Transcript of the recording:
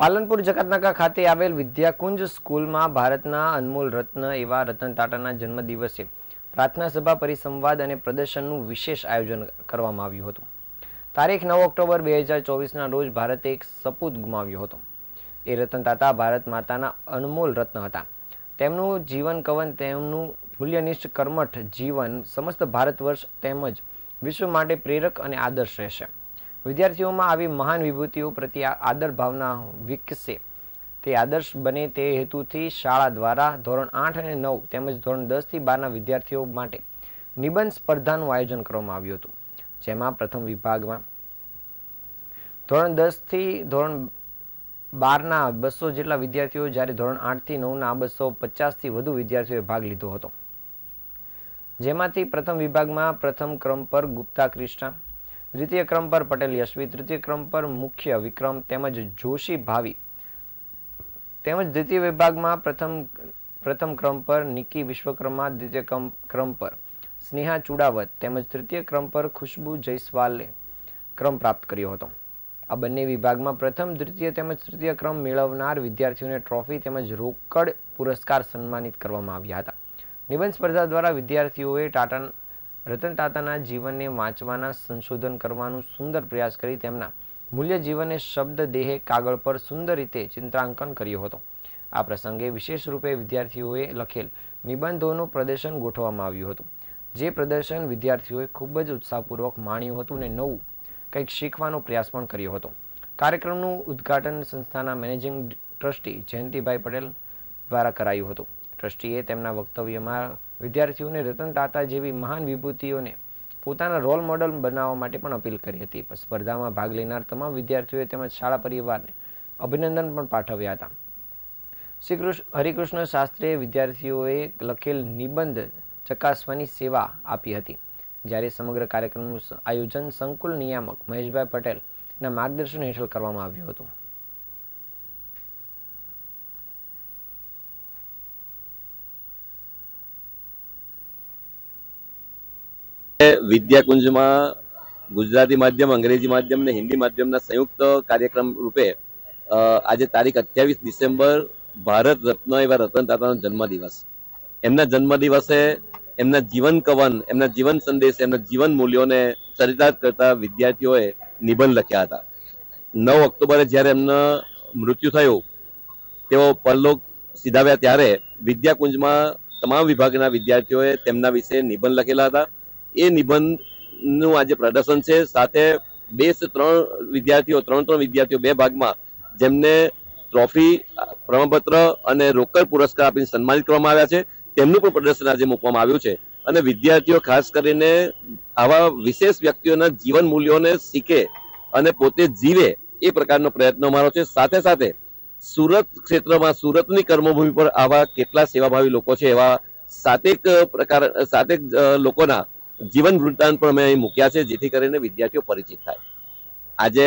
પાલનપુર જકાતનાકા ખાતે આવેલ વિદ્યાકુંજ સ્કૂલમાં ભારતના અનમોલ રત્ન એવા રતન ટાટાના જન્મદિવસે પ્રાર્થના સભા, પરિસંવાદ અને પ્રદર્શનનું વિશેષ આયોજન કરવામાં આવ્યું હતું. તારીખ નવ ઓક્ટોબર બે હજાર ચોવીસના રોજ ભારતે એક સપૂત ગુમાવ્યો હતો. એ રતન ટાટા ભારત માતાના અનમોલ રત્ન હતા. તેમનું જીવન કવન, તેમનું મૂલ્યનિષ્ઠ કર્મઠ જીવન સમસ્ત ભારત વર્ષ તેમજ વિશ્વ માટે પ્રેરક અને આદર્શ રહેશે. વિદ્યાર્થીઓમાં આવી મહાન વિભૂતિઓ પ્રત્યે આદર ભાવના વિકસે. તે આદર્શ બને તે હેતુથી શાળા દ્વારા ધોરણ આઠ અને નવ તેમજ ધોરણ દસથી બારના વિદ્યાર્થીઓ માટે નિબંધ સ્પર્ધાનું આયોજન કરવામાં આવ્યું હતું. જેમાં પ્રથમ વિભાગમાં ધોરણ દસથી ધોરણ બારના બસો જેટલા વિદ્યાર્થીઓ જ્યારે ધોરણ આઠથી નવના બસો પચાસથી વધુ વિદ્યાર્થીઓએ ભાગ લીધો હતો. જેમાંથી પ્રથમ વિભાગમાં પ્રથમ ક્રમ પર ગુપ્તા ક્રિષ્ના દ્વિતીય ક્રમ પર પટેલ યશવી, તૃતીય ક્રમ પર મુખ્ય વિક્રમ તેમજ જોશી ભાવી. તેમજ દ્વિતીય વિભાગમાં પ્રથમ પ્રથમ ક્રમ પર નિકી વિશ્વકર્મા, દ્વિતીય ક્રમ પર સ્નેહા ચુડાવત તેમજ તૃતીય ક્રમ પર ખુશ્બુ જયસ્વાલે ક્રમ પ્રાપ્ત કર્યો હતો. આ બંને વિભાગમાં પ્રથમ, દ્વિતીય તેમજ તૃતીય ક્રમ મેળવનાર વિદ્યાર્થીઓને ટ્રોફી તેમજ રોકડ પુરસ્કાર સન્માનિત કરવામાં આવ્યા હતા. નિબંધ સ્પર્ધા દ્વારા વિદ્યાર્થીઓએ ટાટા રતન તાતાના જીવનને વાંચવાના, સંશોધન કરવાનું સુંદર પ્રયાસ કરી તેમના મૂલ્ય જીવનને શબ્દ દેહે કાગળ પર સુંદર રીતે ચિત્રાંકન કર્યો હતો. આ પ્રસંગે વિશેષ રૂપે વિદ્યાર્થીઓએ લખેલ નિબંધોનું પ્રદર્શન ગોઠવવામાં આવ્યું હતું. જે પ્રદર્શન વિદ્યાર્થીઓએ ખૂબ જ ઉત્સાહપૂર્વક માણ્યું હતું અને નવું કંઈક શીખવાનો પ્રયાસ પણ કર્યો હતો. કાર્યક્રમનું ઉદ્ઘાટન સંસ્થાના મેનેજિંગ ટ્રસ્ટી જયંતિભાઈ પટેલ દ્વારા કરાયું હતું. ટ્રસ્ટીએ તેમના વક્તવ્યમાં વિદ્યાર્થીઓને રતન ટાટા જેવી મહાન વિભૂતિઓને પોતાના રોલ મોડલ બનાવવા માટે પણ અપીલ કરી હતી. સ્પર્ધામાં ભાગ લેનાર તમામ વિદ્યાર્થીઓએ તેમજ શાળા પરિવારને અભિનંદન પણ પાઠવ્યા હતા. શ્રી કૃષ્ણ હરિકૃષ્ણ શાસ્ત્રીએ વિદ્યાર્થીઓએ લખેલ નિબંધ ચકાસવાની સેવા આપી હતી. જ્યારે સમગ્ર કાર્યક્રમનું આયોજન સંકુલ નિયામક મહેશભાઈ પટેલના માર્ગદર્શન હેઠળ કરવામાં આવ્યું હતું. વિદ્યાકુંજમાં ગુજરાતી માધ્યમ, અંગ્રેજી માધ્યમ અને હિન્દી માધ્યમના સંયુક્ત કાર્યક્રમ રૂપે આજે તારીખ અઠ્યાવીસ ડિસેમ્બર ભારત રત્ન એવા રતન તાતાનો જન્મદિવસ. એમના જન્મદિવસે એમના જીવન કવન, એમના જીવન સંદેશ, એમના જીવન મૂલ્યોને ચરિતાર્થ કરતા વિદ્યાર્થીઓએ નિબંધ લખ્યા હતા. નવ ઓક્ટોબરે જ્યારે એમનું મૃત્યુ થયું, તેઓ પરલોક સીધાવ્યા ત્યારે વિદ્યાકુંજમાં તમામ વિભાગના વિદ્યાર્થીઓએ તેમના વિશે નિબંધ લખેલા હતા. એ નિબંધનું આજે પ્રદર્શન છે. સાથે બે સે ત્રણ વિદ્યાર્થીઓ, ત્રણ ત્રણ વિદ્યાર્થીઓ બે ભાગમાં જેમને ટ્રોફી, પ્રમાણપત્ર અને રોકડ પુરસ્કાર આપીને સન્માનિત કરવામાં આવ્યા છે. તેમનું પણ પ્રદર્શન આજે મૂકવામાં આવ્યું છે. અને વિદ્યાર્થીઓ ખાસ કરીને આવા વિશેષ વ્યક્તિઓના જીવન મૂલ્યોને શીખે અને પોતે જીવે એ પ્રકારનો પ્રયત્ન અમારો છે. સાથે સાથે સુરત ક્ષેત્રમાં સુરતની કર્મભૂમિ પર આવા કેટલા સેવાભાવી લોકો છે એવા સાતેક પ્રકાર, સાતેક લોકોના જીવન વૃત્તાંત પણ અમે અહીં મૂક્યા છે જેથી કરીને વિદ્યાર્થીઓ પરિચિત થાય. આજે